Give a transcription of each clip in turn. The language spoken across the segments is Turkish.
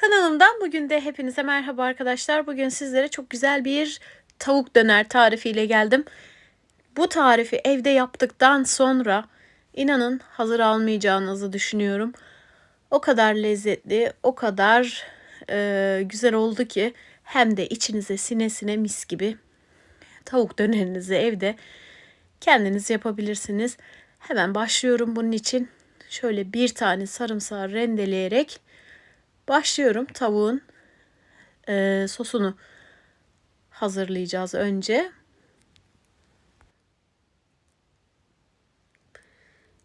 Kanalımdan bugün de hepinize merhaba arkadaşlar. Bugün sizlere çok güzel bir tavuk döner tarifiyle geldim. Bu tarifi evde yaptıktan sonra inanın hazır almayacağınızı düşünüyorum. O kadar lezzetli, o kadar e, güzel oldu ki hem de içinize sinesine mis gibi tavuk dönerinizi evde kendiniz yapabilirsiniz. Hemen başlıyorum bunun için. Şöyle bir tane sarımsağı rendeleyerek başlıyorum. Tavuğun e, sosunu hazırlayacağız önce.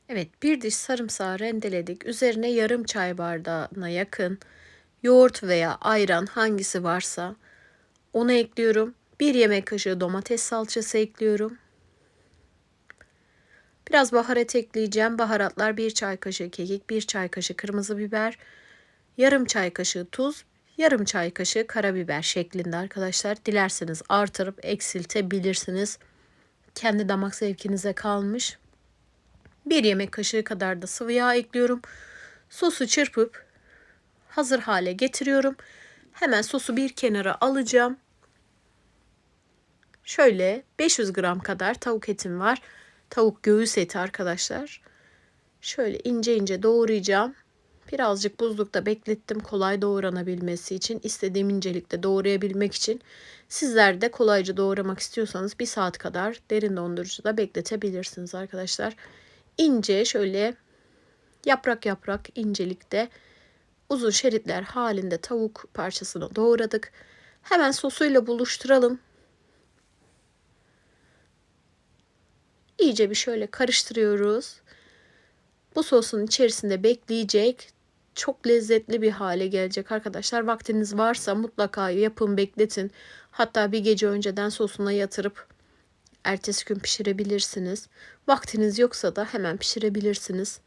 Evet bir diş sarımsağı rendeledik. Üzerine yarım çay bardağına yakın yoğurt veya ayran hangisi varsa onu ekliyorum. Bir yemek kaşığı domates salçası ekliyorum. Biraz baharat ekleyeceğim. Baharatlar bir çay kaşığı kekik, bir çay kaşığı kırmızı biber, yarım çay kaşığı tuz, yarım çay kaşığı karabiber şeklinde arkadaşlar. Dilerseniz artırıp eksiltebilirsiniz. Kendi damak zevkinize kalmış. Bir yemek kaşığı kadar da sıvı yağ ekliyorum. Sosu çırpıp hazır hale getiriyorum. Hemen sosu bir kenara alacağım. Şöyle 500 gram kadar tavuk etim var. Tavuk göğüs eti arkadaşlar. Şöyle ince ince doğrayacağım. Birazcık buzlukta beklettim kolay doğranabilmesi için. istediğim incelikte doğrayabilmek için. Sizler de kolayca doğramak istiyorsanız bir saat kadar derin dondurucuda bekletebilirsiniz arkadaşlar. İnce şöyle yaprak yaprak incelikte uzun şeritler halinde tavuk parçasını doğradık. Hemen sosuyla buluşturalım. İyice bir şöyle karıştırıyoruz. Bu sosun içerisinde bekleyecek. Çok lezzetli bir hale gelecek arkadaşlar. Vaktiniz varsa mutlaka yapın, bekletin. Hatta bir gece önceden sosuna yatırıp ertesi gün pişirebilirsiniz. Vaktiniz yoksa da hemen pişirebilirsiniz.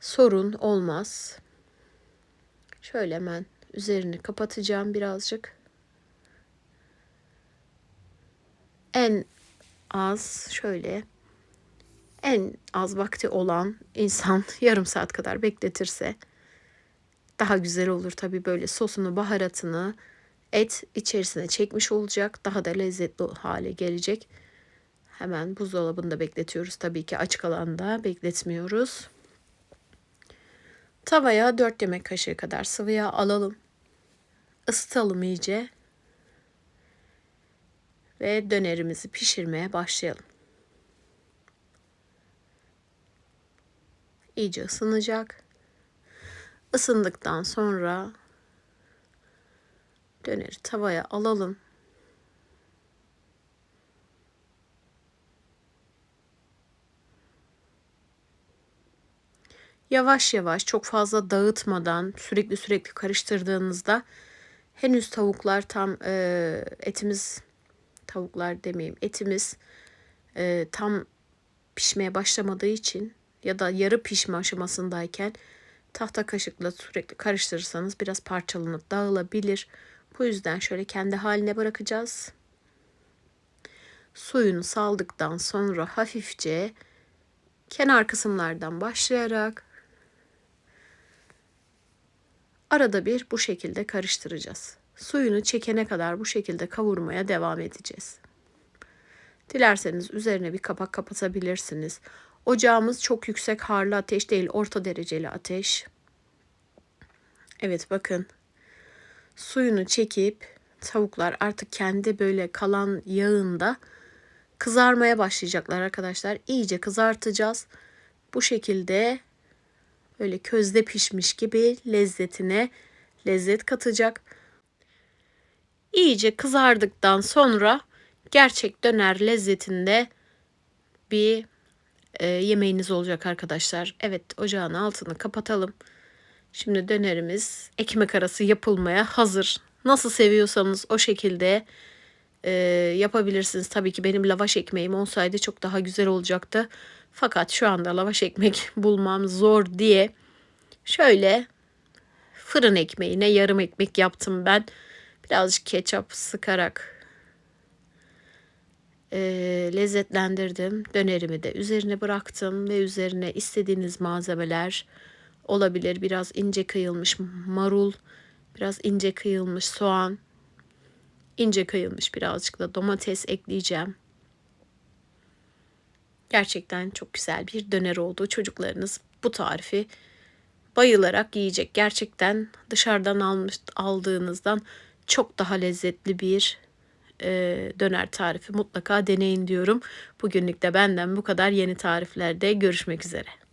Sorun olmaz. Şöyle hemen üzerini kapatacağım birazcık. En az şöyle en az vakti olan insan yarım saat kadar bekletirse daha güzel olur tabi böyle sosunu baharatını et içerisine çekmiş olacak daha da lezzetli hale gelecek. Hemen buzdolabında bekletiyoruz tabii ki açık alanda bekletmiyoruz. Tavaya 4 yemek kaşığı kadar sıvı yağ alalım. Isıtalım iyice ve dönerimizi pişirmeye başlayalım. İyice ısınacak. Isındıktan sonra döneri tavaya alalım. Yavaş yavaş çok fazla dağıtmadan sürekli sürekli karıştırdığınızda henüz tavuklar tam e, etimiz tavuklar demeyeyim etimiz e, tam pişmeye başlamadığı için ya da yarı pişme aşamasındayken tahta kaşıkla sürekli karıştırırsanız biraz parçalanıp dağılabilir. Bu yüzden şöyle kendi haline bırakacağız. Suyunu saldıktan sonra hafifçe kenar kısımlardan başlayarak arada bir bu şekilde karıştıracağız. Suyunu çekene kadar bu şekilde kavurmaya devam edeceğiz. Dilerseniz üzerine bir kapak kapatabilirsiniz. Ocağımız çok yüksek harlı ateş değil, orta dereceli ateş. Evet bakın. Suyunu çekip tavuklar artık kendi böyle kalan yağında kızarmaya başlayacaklar arkadaşlar. İyice kızartacağız. Bu şekilde böyle közde pişmiş gibi lezzetine lezzet katacak. İyice kızardıktan sonra gerçek döner lezzetinde bir e, yemeğiniz olacak arkadaşlar. Evet ocağın altını kapatalım. Şimdi dönerimiz ekmek arası yapılmaya hazır. Nasıl seviyorsanız o şekilde e, yapabilirsiniz. Tabii ki benim lavaş ekmeğim olsaydı çok daha güzel olacaktı. Fakat şu anda lavaş ekmek bulmam zor diye şöyle fırın ekmeğine yarım ekmek yaptım ben. Birazcık ketçap sıkarak e, lezzetlendirdim. Dönerimi de üzerine bıraktım ve üzerine istediğiniz malzemeler olabilir. Biraz ince kıyılmış marul, biraz ince kıyılmış soğan, ince kıyılmış birazcık da domates ekleyeceğim. Gerçekten çok güzel bir döner oldu. Çocuklarınız bu tarifi bayılarak yiyecek. Gerçekten dışarıdan almış aldığınızdan çok daha lezzetli bir e, döner tarifi mutlaka deneyin diyorum. Bugünlük de benden bu kadar yeni tariflerde görüşmek üzere.